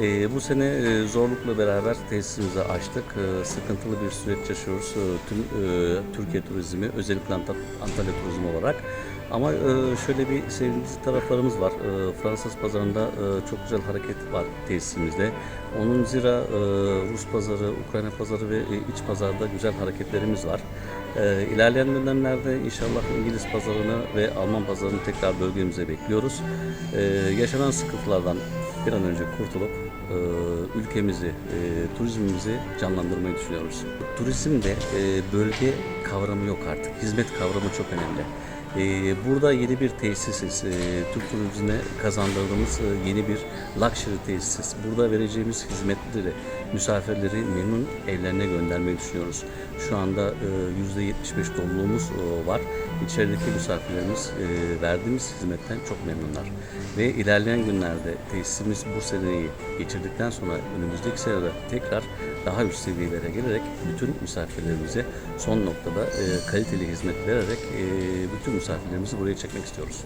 E, bu sene e, zorlukla beraber tesisimizi açtık. E, sıkıntılı bir süreç yaşıyoruz e, tüm e, Türkiye turizmi, özellikle Ant- Antalya turizmi olarak. Ama e, şöyle bir sevimli taraflarımız var. E, Fransız pazarında e, çok güzel hareket var tesisimizde. Onun zira Rus pazarı, Ukrayna pazarı ve iç pazarda güzel hareketlerimiz var. İlerleyen dönemlerde inşallah İngiliz pazarını ve Alman pazarını tekrar bölgemize bekliyoruz. Yaşanan sıkıntılardan bir an önce kurtulup e, ülkemizi, turizmimizi canlandırmayı düşünüyoruz. Turizmde e, bölge kavramı yok artık. Hizmet kavramı çok önemli. E, burada yeni bir tesisiz. E, Türk turizmine kazandırdığımız e, yeni bir luxury tesis. Burada vereceğimiz hizmetleri, misafirleri memnun evlerine göndermeyi düşünüyoruz. Şu anda e, %75 doluluğumuz e, var. İçerideki misafirlerimiz e, verdiğimiz hizmetten çok memnunlar. Ve ilerleyen günlerde tesisimiz bu seneyi geçirdikten sonra önümüzdeki senede tekrar daha üst seviyelere gelerek bütün misafirlerimize son noktada e, kaliteli hizmet vererek e, bütün misafirlerimizi buraya çekmek istiyoruz.